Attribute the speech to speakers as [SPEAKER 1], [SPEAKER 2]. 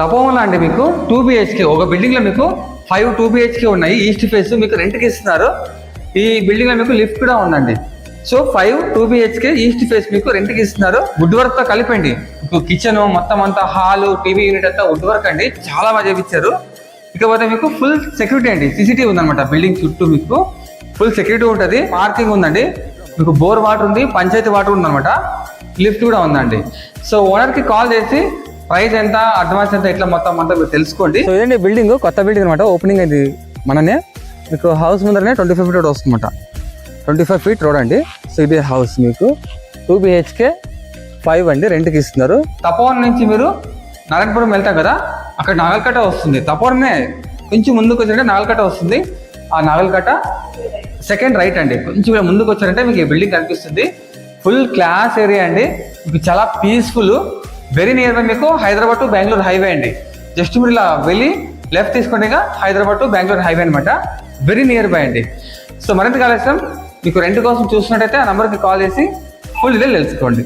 [SPEAKER 1] తపోవన అండి మీకు two BHK ఒక బిల్డింగ్లో మీకు ఫైవ్ టూ బిహెచ్కే ఉన్నాయి. ఈస్ట్ ఫేస్ మీకు రెంట్కి ఇస్తున్నారు. ఈ బిల్డింగ్లో మీకు లిఫ్ట్ కూడా ఉందండి. So five two BHK east face మీకు రెంట్కి ఇస్తున్నారు. వుడ్ వర్క్తో కలిపండి. మీకు కిచెన్ మొత్తం అంతా హాల్ టీవీ యూనిట్ అంతా వుడ్ వర్క్ అండి. చాలా బాగా చేపించారు. ఇకపోతే మీకు ఫుల్ సెక్యూరిటీ అండి. సీసీటీవీ ఉందన్నమాట. బిల్డింగ్ చుట్టూ మీకు ఫుల్ సెక్యూరిటీ ఉంటుంది. పార్కింగ్ ఉందండి. మీకు బోర్ వాటర్ ఉంది పంచాయతీ వాటర్ ఉందన్నమాట. లిఫ్ట్ కూడా ఉందండి. సో ఓనర్కి కాల్ చేసి ప్రైస్ ఎంత అడ్వాన్స్ ఎంత ఇట్లా మొత్తం అంతా మీరు తెలుసుకోండి. సో ఇదండి బిల్డింగ్ కొత్త బిల్డింగ్ అనమాట ఓపెనింగ్ అయింది మననే. మీకు హౌస్ ముందరనే ట్వంటీ ఫైవ్ ఫీట్ రోడ్ వస్తుందన్నమాట. ట్వంటీ ఫైవ్ ఫీట్ రోడ్ అండి. సో ఇది హౌస్ మీకు. టూ బిహెచ్కే ఫైవ్ అండి రెంట్కి ఇస్తున్నారు. తపోవన్ నుంచి మీరు నారాయణపురం వెళ్తాం కదా అక్కడ నాగల్కట్ట వస్తుంది. తపోవనే కొంచెం ముందుకు వచ్చారంటే నాగల్కట్ట వస్తుంది. ఆ నాగల్కట్ట సెకండ్ రైట్ అండి. కొంచెం ముందుకు వచ్చారంటే మీకు ఈ బిల్డింగ్ కనిపిస్తుంది. ఫుల్ క్లాస్ ఏరియా అండి. మీకు చాలా పీస్ఫుల్ వెరీ నియర్ బై మీకు హైదరాబాద్ టు బెంగళూరు హైవే అండి. జస్ట్ మీరు ఇలా వెళ్ళి లెఫ్ట్ తీసుకుంటే హైదరాబాద్ టు బెంగళూరు హైవే అనమాట వెరీ నియర్ బై అండి. సో మరింత కాలేసం మీకు రెంట్ కోసం చూసినట్టయితే ఆ నెంబర్కి కాల్ చేసి ఫుల్ డీటెయిల్ తెలుసుకోండి.